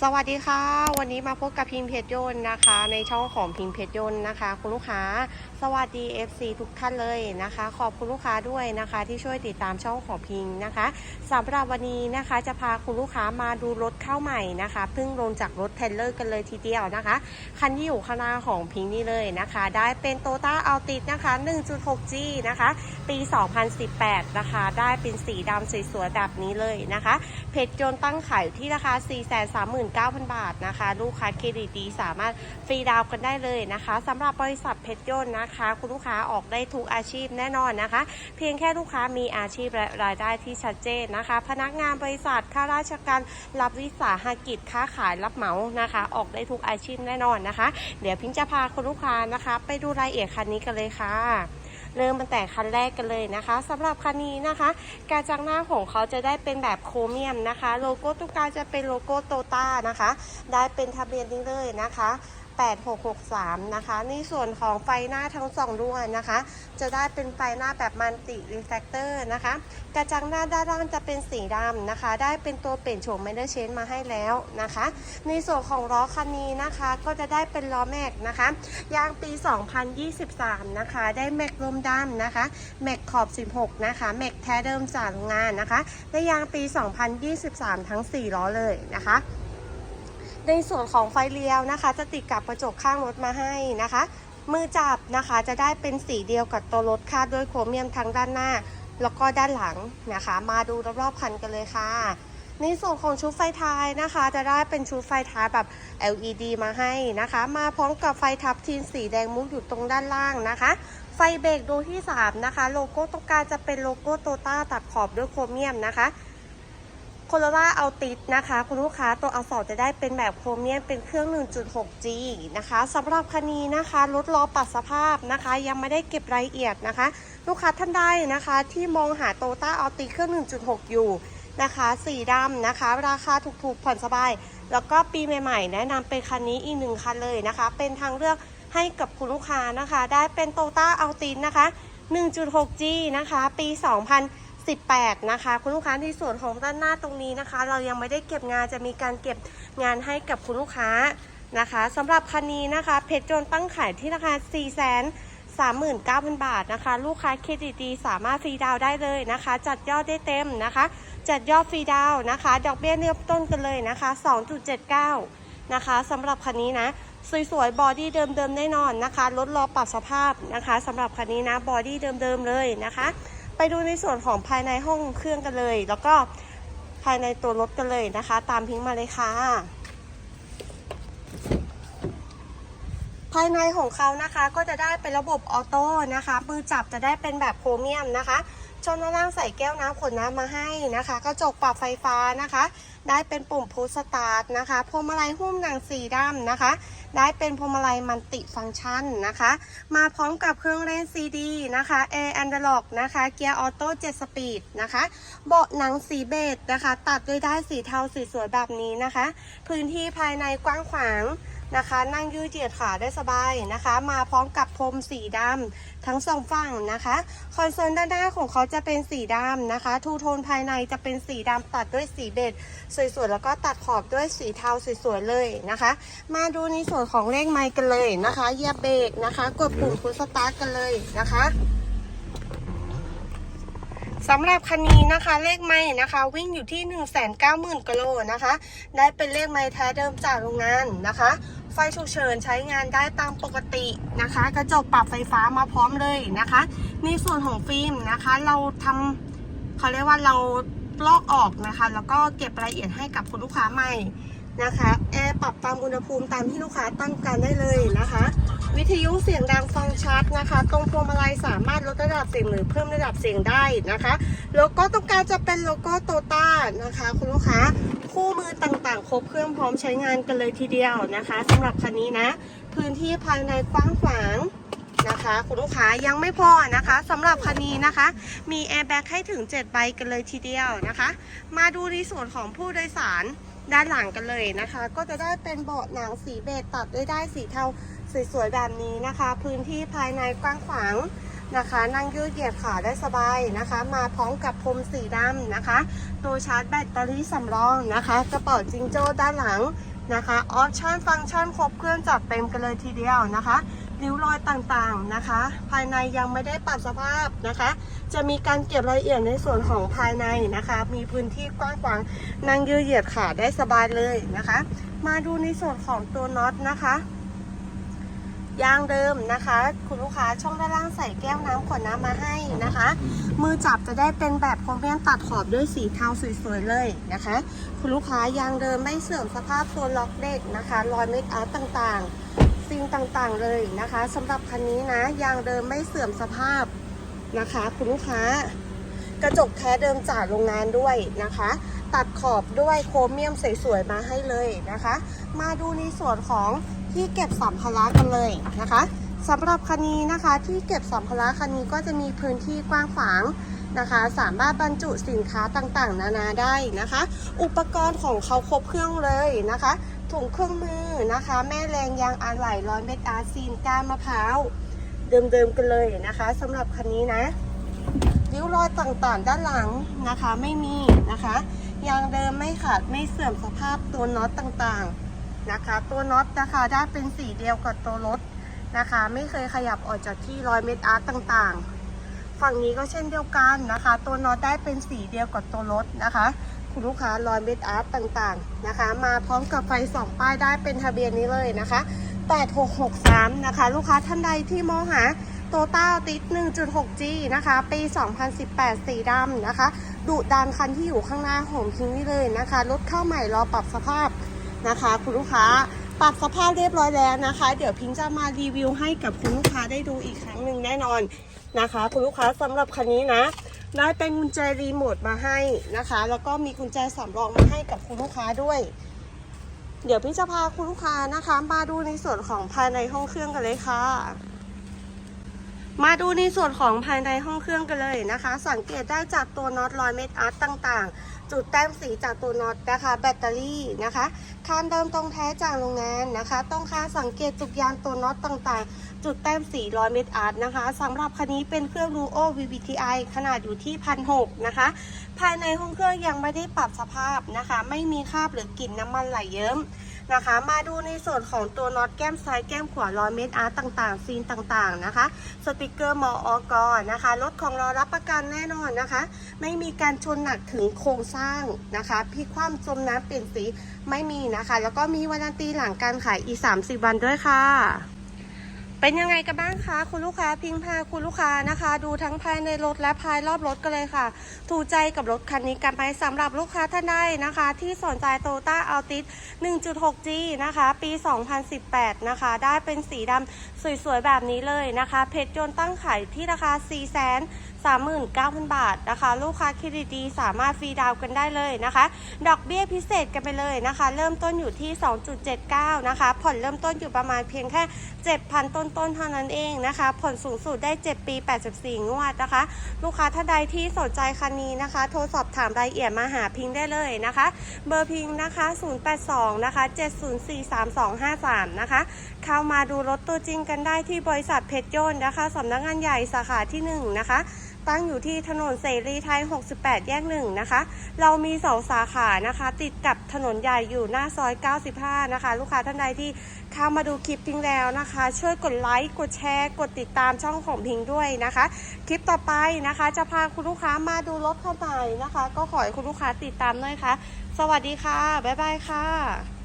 สวัสดีค่ะ วันนี้มาพบกับพิมพ์เพชรยนต์นะคะ ในช่องของพิมพ์เพชรยนต์นะคะ คุณลูกค้า สวัสดี FC ทุกท่านเลยนะคะ ขอบคุณลูกค้าด้วยนะคะ ที่ช่วยติดตามช่องของพิมนะคะสำหรับวันนี้นะคะจะพาคุณลูกค้ามาดูรถเข้าใหม่นะคะเพิ่งลงจากรถเทรลเลอร์กันเลยทีเดียวนะคะ คันที่อยู่ข้างหน้าของพิงนี่เลยนะคะ ได้เป็นโตต้าอัลติสนะคะ 1.6G นะคะ ปี 2018 นะคะ ได้เป็นสีดำสวยๆแบบนี้เลยนะคะ เพจยนต์ตั้งขายที่ราคา439,000 บาทนะคะ ลูกค้าเครดิตดีสามารถฟรีดาวน์กันได้เลยนะคะสำหรับบริษัทเพจยนต์นะคะ คุณลูกค้าออกได้ทุกอาชีพแน่นอนนะคะ เพียงแค่ลูกค้ามีอาชีพและรายได้ที่ชัดเจนนะคะ พนักงานบริษัทข้าราชการรับวิสาหกิจค้าขายรับเหมานะคะ ออกได้ทุกอาชีพแน่นอนนะคะ เดี๋ยวพิงจะพาคุณลูกค้านะคะ ไปดูรายละเอียดคันนี้กันเลยค่ะ เริ่มตั้งแต่คันแรกกันเลยนะคะสำหรับคันนี้นะคะ การจังหน้าของเขาจะได้เป็นแบบโครเมียมนะคะ โลโก้ตุกการจะเป็นโลโก้โตต้านะคะ ได้เป็นทะเบียนนี้เลยนะคะ 8663 นะคะ ในส่วนของไฟหน้าทั้งสองดวงนะคะ จะได้เป็นไฟหน้าแบบมันติรีเฟกเตอร์นะคะ กระจังหน้าด้านล่างจะเป็นสีดำนะคะ ได้เป็นตัวเปลี่ยนโฉมไม่ได้เชนมาให้แล้วนะคะ ในส่วนของล้อคันนี้นะคะ ก็จะได้เป็นล้อแม็กนะคะ ยางปี 2023 นะคะ ได้แม็กลมดำนะคะ แม็กขอบ 16 นะคะ แม็กแท้เดิมจากโรงงานนะคะและยางปี 2023 ทั้ง 4 ล้อเลยนะคะ ในส่วนของไฟเลี้ยวนะคะ จะติดกับกระจกข้างรถมาให้นะคะ มือจับนะคะจะได้เป็นสีเดียวกับตัวรถคาดด้วยโครเมียมทั้งด้านหน้า แล้วก็ด้านหลังนะคะ มาดูรอบๆคันกันเลยค่ะในส่วนของชุดไฟท้ายนะคะ จะได้เป็นชุดไฟท้ายแบบ LED มาให้นะคะ มาพร้อมกับไฟทับทีนสีแดงมุกอยู่ตรงด้านล่างนะคะ ไฟเบรกดวงที่ 3 นะคะ โลโก้ตรงกลางจะเป็นโลโก้โตต้าตัดขอบด้วยโครเมียมนะคะ โคโรล่าเอาติดนะคะ คุณลูกค้าตัวอักษรจะได้เป็นแบบโครเมียมเป็นเครื่อง 1.6G นะคะสำหรับคันนี้นะคะรถล้อปรับสภาพนะคะ ยังไม่ได้เก็บรายละเอียดนะคะ ลูกค้าท่านใดนะคะ ที่มองหาโตต้าเอาติดเครื่อง 1.6 อยู่นะคะสีดำนะคะ ราคาถูกๆผ่อนสบาย แล้วก็ปีใหม่ๆ แนะนำเป็นคันนี้อีกหนึ่งคันเลยนะคะ เป็นทางเลือกให้กับคุณลูกค้านะคะ ได้เป็นโตต้าเอาตินนะคะ 1.6G นะคะ ปี 2000 18 นะคะ คุณลูกค้าที่ส่วนของด้านหน้าตรงนี้นะคะ เรายังไม่ได้เก็บงานจะมีการเก็บงานให้กับคุณลูกค้านะคะสำหรับคันนี้นะคะเพชรโจนตั้งขายที่ราคา 4 3 9 0 0 0 บาทนะคะ ลูกค้าเครดิตดีสามารถฟรีดาวได้เลยนะคะ จัดยอดได้เต็มนะคะ จัดยอดฟรีดาวนะคะ ดอกเบี้ยเริ่มต้นกันเลยนะคะ 2.79 นะคะสำหรับคันนี้นะสวยๆบอดี้เดิมๆแน่นอนนะคะรถรอปรับสภาพนะคะสำหรับคันนี้นะบอดี้เดิมๆเลยนะคะ ไปดูในส่วนของภายในห้องเครื่องกันเลย แล้วก็ภายในตัวรถกันเลยนะคะ ตามพิงค์มาเลยค่ะ ภายในของเขานะคะก็จะได้เป็นระบบออโต้นะคะมือจับจะได้เป็นแบบโครเมียมนะคะชนด้านล่างใส่แก้วน้ำขวดน้ำมาให้นะคะ กระจกปรับไฟฟ้านะคะ ได้เป็นปุ่มพุชสตาร์ทนะคะพวงมาลัยหุ้มหนังสีดำนะคะ ได้เป็นพวงมาลัยมันติฟังก์ชันนะคะ มาพร้อมกับเครื่องเล่นซีดีนะคะแอร์แอนด์ล็อกนะคะเกียร์ออโต้7สปีดนะคะเบาะหนังสีเบจนะคะ ตัดด้วยได้ายสีเทาสวยๆแบบนี้นะคะ พื้นที่ภายในกว้างขวาง นะคะ นั่งยืดเหยียดขาได้สบายนะคะ มาพร้อมกับพรมสีดำทั้งสองฝั่งนะคะ คอนโซลด้านหน้าของเขาจะเป็นสีดำนะคะ ทูโทนภายในจะเป็นสีดำตัดด้วยสีเบจสวยๆ แล้วก็ตัดขอบด้วยสีเทาสวยๆ เลยนะคะ มาดูในส่วนของเลขไมค์กันเลยนะคะเหยียบเบรกนะคะ กดปุ่มพุชสตาร์ทกันเลยนะคะสำหรับคันนี้นะคะเลขไม้นะคะ วิ่งอยู่ที่ 1 9 0 0 0 0กิโลนะคะ ได้เป็นเลขไม้แท้เดิมจากโรงงานนะคะ ไฟฉุกเฉินใช้งานได้ตามปกตินะคะ กระจกปรับไฟฟ้ามาพร้อมเลยนะคะ ในส่วนของฟิล์มนะคะ เราทำเขาเรียกว่าเราลอกออกนะคะ แล้วก็เก็บรายละเอียดให้กับคุณลูกค้าใหม่นะคะแอร์ปรับตามอุณหภูมิตามที่ลูกค้าตั้งการได้เลยนะคะ วิทยุเสียงดังฟังชัดนะคะ ตรงพวงมาลัยสามารถลดระดับเสียงหรือเพิ่มระดับเสียงได้นะคะโลโก้ตรงกางจะเป็นโลโก้โตต้านะคะ คุณลูกค้า คู่มือต่างๆ ครบเครื่องพร้อมใช้งานกันเลยทีเดียวนะคะสำหรับคันนี้นะ พื้นที่ภายในกว้างขวางนะคะคุณลูกค้ายังไม่พอนะคะสำหรับคันนี้นะคะ มีแอร์แบ็กให้ถึง 7 ใบกันเลยทีเดียวนะคะ มาดูในส่วนของผู้โดยสารด้านหลังกันเลยนะคะ ก็จะได้เป็นเบาะหนังสีเบจตัดด้วยได้สีเทาสวยๆแบบนี้นะคะ พื้นที่ภายในกว้างขวาง นะคะ นั่งยืดเหยียดขาได้สบายนะคะ มาพร้อมกับพรมสีดำนะคะ ตัวชาร์จแบตเตอรี่สำรองนะคะกระเป๋าจิงโจ้ด้านหลังนะคะออปชั่นฟังก์ชันครบเครื่องจัดเต็มกันเลยทีเดียวนะคะริ้วรอยต่างๆนะคะ ภายในยังไม่ได้ปรับสภาพนะคะ จะมีการเก็บรายละเอียดในส่วนของภายในนะคะ มีพื้นที่กว้างขวางนั่งยืดเหยียดขาได้สบายเลยนะคะ มาดูในส่วนของตัวน็อตนะคะ ยางเดิมนะคะ คุณลูกค้าช่องด้านล่างใส่แก้วน้ำขวดน้ำมาให้นะคะ มือจับจะได้เป็นแบบโครเมียมตัดขอบด้วยสีเทาสวยๆเลยนะคะ คุณลูกค้ายางเดิมไม่เสื่อมสภาพตัวล็อกเด็กนะคะรอยเม็ดอาร์ตต่างๆสิ่งต่างๆเลยนะคะสำหรับคันนี้นะยางเดิมไม่เสื่อมสภาพนะคะ คุณลูกค้ากระจกแท้เดิมจากโรงงานด้วยนะคะ ตัดขอบด้วยโครเมียมสวยๆมาให้เลยนะคะ มาดูในส่วนของที่เก็บสัมภาระกันเลยนะคะสำหรับคันนี้นะคะที่เก็บสัมภาระคันนี้ก็จะมีพื้นที่กว้างขวางนะคะ สามารถบรรจุสินค้าต่างๆ นานาได้นะคะ อุปกรณ์ของเขาครบเครื่องเลยนะคะถุงเครื่องมือนะคะ แม่แรงยางอะไหล่ร้อยเม็ดอาซีนก้านมะพร้าวเดิมๆกันเลยนะคะสำหรับคันนี้นะริ้วรอยต่างๆ ด้านหลังนะคะไม่มีนะคะ ยางเดิมไม่ขาดไม่เสื่อมสภาพตัวน็อตต่างๆนะคะ ตัวน็อตนะคะได้เป็นสีเดียวกับตัวรถนะคะ ไม่เคยขยับออกจากที่รอยเม็ดอาร์ตต่างๆ ฝั่งนี้ก็เช่นเดียวกันนะคะ ตัวน็อตได้เป็นสีเดียวกับตัวรถนะคะคุณลูกค้ารอยเม็ดอาร์ตต่างๆนะคะ มาพร้อมกับไฟสองป้ายได้เป็นทะเบียนนี้เลยนะคะ 8663 นะคะ ลูกค้าท่านใดที่มองหาโตต้าติด 1.6G นะคะ ปี 2018 สีดำนะคะ ดุดันคันที่อยู่ข้างหน้าโหมทิ้งนี่เลยนะคะ รถเข้าใหม่รอปรับสภาพนะคะ คุณลูกค้าปรับสภาพเรียบร้อยแล้วนะคะ เดี๋ยวพิงจะมารีวิวให้กับคุณลูกค้าได้ดูอีกครั้งหนึ่งแน่นอนนะคะ คุณลูกค้าสำหรับคันนี้นะได้เป็นกุญแจรีโมทมาให้นะคะ แล้วก็มีกุญแจสำรองมาให้กับคุณลูกค้าด้วย เดี๋ยวพี่จะพาคุณลูกค้านะคะ มาดูในส่วนของภายในห้องเครื่องกันเลยค่ะ มาดูในส่วนของภายในห้องเครื่องกันเลยนะคะ สังเกตได้จากตัวน็อตรอยเม็ดอาร์ตต่างๆ จุดแต้มสีจากตัวน็อตนะคะ แบตเตอรี่นะคะคานเดิมตรงแท้จากโรงงานนะคะ ต้องค่าสังเกตจุกยางตัวน็อตต่างๆ จุดแต้มสีรอยเม็ดอาร์ตนะคะสำหรับคันนี้เป็นเครื่อง Ruo VVTi ขนาดอยู่ที่พันหนะคะ ภายในห้องเครื่องยังไม่ได้ปรับสภาพนะคะ ไม่มีคราบหรือกลิ่นน้ำมันไหลเยิ้ม นะคะ มาดูในส่วนของตัวน็อตแก้มซ้ายแก้มขวารอยเม็ดอาร์ตต่างๆ ซีนต่างๆนะคะ สติกเกอร์มออกอนะคะ รถของเรารับประกันแน่นอนนะคะ ไม่มีการชนหนักถึงโครงสร้างนะคะพลิกคว่ำจมน้ำเปลี่ยนสีไม่มีนะคะ แล้วก็มีวารันตีหลังการขายอีก30 วันด้วยค่ะ เป็นยังไงกันบ้างคะ คุณลูกค้าพิงพาคุณลูกค้านะคะ ดูทั้งภายในรถและภายรอบรถกันเลยค่ะ ถูกใจกับรถคันนี้กันไปสำหรับลูกค้าท่านใดนะคะ ที่สนใจโตต้าอัลติส 1.6G นะคะ ปี 2018 นะคะ ได้เป็นสีดำสวยๆ แบบนี้เลยนะคะ เพชรยนต์ตั้งขายที่ราคา 4 0 0 0 0 39,000 บาทนะคะ ลูกค้าเครดิตดีสามารถฟรีดาวน์กันได้เลยนะคะ ดอกเบี้ยพิเศษกันไปเลยนะคะ เริ่มต้นอยู่ที่ 2.79 นะคะ ผ่อนเริ่มต้นอยู่ประมาณเพียงแค่ 7,000 ต้นๆเท่านั้นเองนะคะ ผ่อนสูงสุดได้ 7 ปี 84 งวดนะคะ ลูกค้าท่านใดที่สนใจคันนี้นะคะ โทรสอบถามรายละเอียดมาหาพิงได้เลยนะคะ เบอร์พิงนะคะ 082 นะคะ 7043253 นะคะ เข้ามาดูรถตัวจริงกันได้ที่บริษัทเพชรยนต์นะคะสำนักงานใหญ่สาขาที่ 1 นะคะ ตั้งอยู่ที่ถนนเสรีไทย 68 แยกหนึ่งนะคะ เรามีสองสาขานะคะ ติดกับถนนใหญ่อยู่หน้าซอย 95 นะคะ ลูกค้าท่านใดที่เข้ามาดูคลิปพิงแล้วนะคะ ช่วยกดไลค์ กดแชร์ กดติดตามช่องของพิงด้วยนะคะ คลิปต่อไปนะคะ จะพาคุณลูกค้ามาดูรถคันใหม่นะคะ ก็ขอให้คุณลูกค้าติดตามด้วยค่ะ สวัสดีค่ะ บ๊ายบายค่ะ